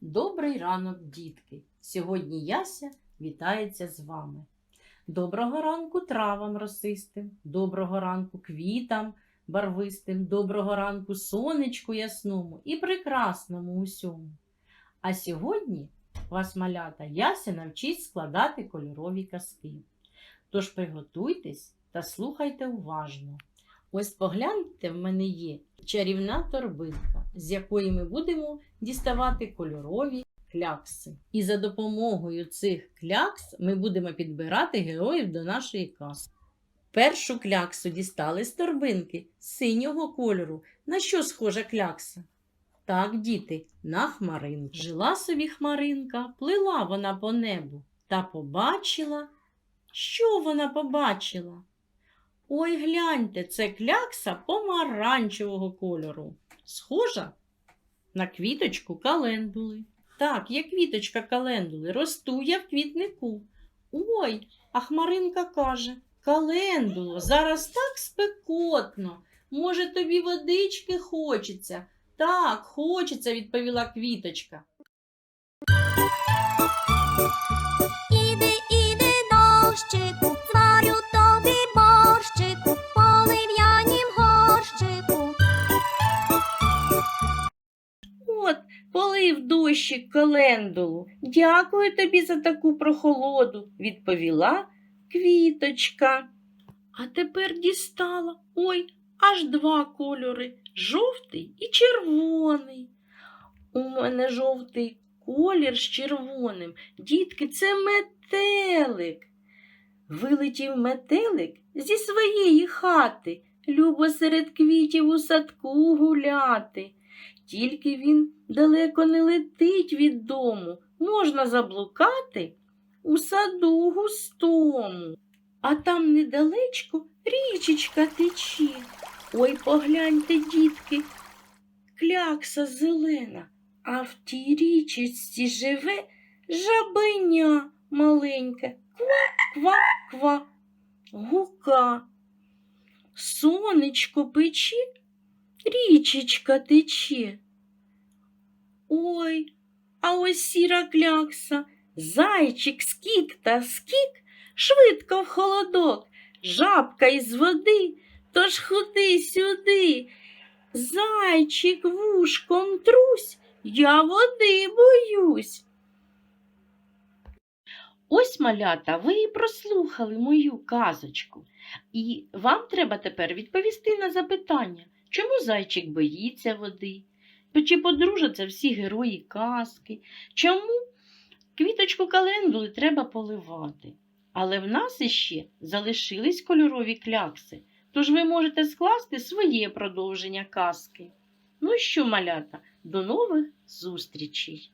Добрий ранок, дітки! Сьогодні Яся вітається з вами. Доброго ранку травам росистим, доброго ранку квітам барвистим, доброго ранку сонечку ясному і прекрасному усьому. А сьогодні вас малята Яся навчить складати кольорові казки. Тож приготуйтесь та слухайте уважно. Ось погляньте, в мене є чарівна торбинка, з якої ми будемо діставати кольорові клякси. І за допомогою цих клякс ми будемо підбирати героїв до нашої казки. Першу кляксу дістали з торбинки синього кольору. На що схожа клякса? Так, діти, на хмаринку. Жила собі хмаринка, плила вона по небу та побачила. Що вона побачила? Ой, гляньте, це клякса помаранчевого кольору. Схожа на квіточку календули. Так, я квіточка календули, росту я в квітнику. Ой, а хмаринка каже: Календуло, зараз так спекотно. Може, тобі водички хочеться? Так, хочеться, відповіла квіточка. Полив дощик календулу. Дякую тобі за таку прохолоду, відповіла квіточка. А тепер дістала. Ой, аж два кольори жовтий і червоний. У мене жовтий колір з червоним. Дітки, це метелик. Вилетів метелик зі своєї хати, любо серед квітів у садку гуляти. Тільки він далеко не летить від дому, можна заблукати у саду густому. А там недалечко річечка тече. Ой, погляньте, дітки, клякса зелена, а в тій річечці живе жабеня маленьке. Ква-ква-ква, гука. Сонечко пече, річечка тече. Ой, а ось сіра клякса, зайчик скік та скік, швидко в холодок, жабка із води, тож ходи сюди. Зайчик вушком трусь, я води боюсь. Ось, малята, ви і прослухали мою казочку. І вам треба тепер відповісти на запитання, чому зайчик боїться води? Чи подружаться всі герої казки? Чому квіточку календули треба поливати? Але в нас іще залишились кольорові клякси, тож ви можете скласти своє продовження казки. Ну що, малята, до нових зустрічей!